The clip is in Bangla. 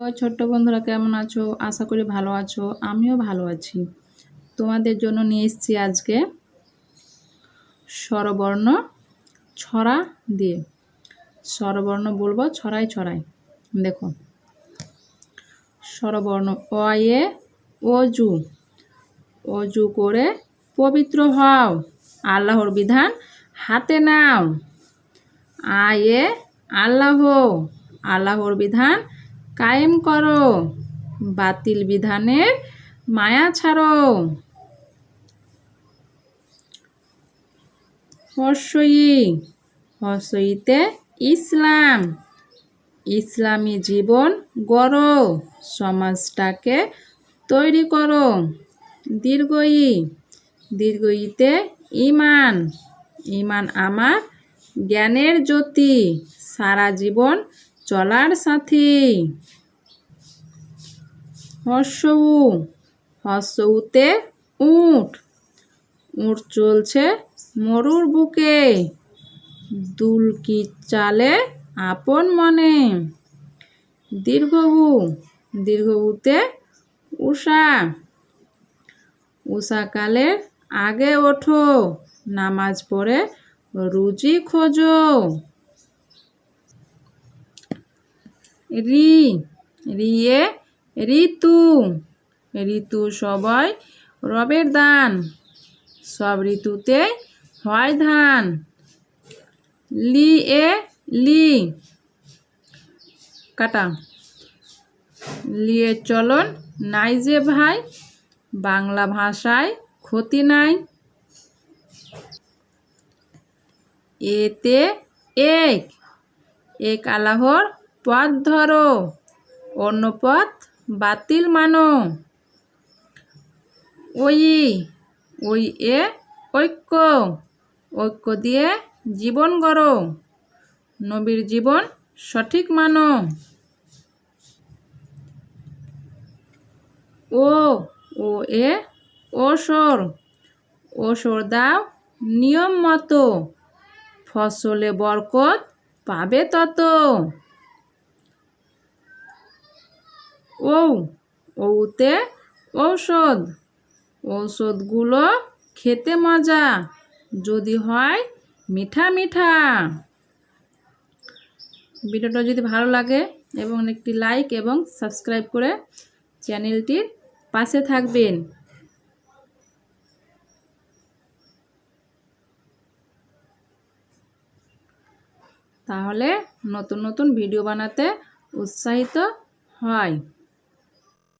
ছোট্ট বন্ধুরা কেমন আছো? আশা করি ভালো আছো। আমিও ভালো আছি। তোমাদের জন্য নিয়ে এসেছি আজকে স্বরবর্ণ ছড়া দিয়ে। স্বরবর্ণ বলব ছড়াই ছড়াই দেখো। স্বরবর্ণ অয়ে অজু। অজু করে পবিত্র হও। আল্লাহর বিধান হাতে নাও। আয়ে আল্লাহ। আল্লাহর বিধান কায়েম করো। বাতিল বিধানের মায়া ছাড়ো। হর্ষয়ী, হর্ষয়ীতে ইসলাম। ইসলামী জীবন গড়ো। সমাজটাকে তৈরি করো। দীর্ঘয়ী, দীর্ঘয়ীতে ইমান ইমান আমার জ্ঞানের জ্যোতি। সারা জীবন চলার সাথী হর্ষউ হর্ষউতে উঠ। উঠ চলছে মরুর বুকে। দুলকি চালে আপন মনে। দীর্ঘবু, দীর্ঘবুতে উষা উষাকালের আগে ওঠো, নামাজ পড়ে রুজি খোঁজো। রি, রিয়ে ঋতু। ঋতু সবাই রবের দান। সব ঋতুতে হয় ধান। লি এ লি। কাটা। লিয়ে চলন নাই যে ভাই, বাংলা ভাষায় ক্ষতি নাই। এতে এক এক আলাহর পথ ধরো। অন্য পথ বাতিল মানো। ওই ওই এ ঐক্য। ঐক্য দিয়ে জীবন গড়ো। নবীর জীবন সঠিক মানো। ও ও এ ওসর ওসর দাও নিয়ম মতো। ফসলে বরকত পাবে তত। ও ওতে ঔষধ। ঔষধগুলো খেতে মজা, যদি হয় মিঠা মিঠা। ভিডিওটা যদি ভালো লাগে এবং একটি লাইক এবং সাবস্ক্রাইব করে চ্যানেলটির পাশে থাকবেন। তাহলে নতুন নতুন ভিডিও বানাতে উৎসাহিত হয়।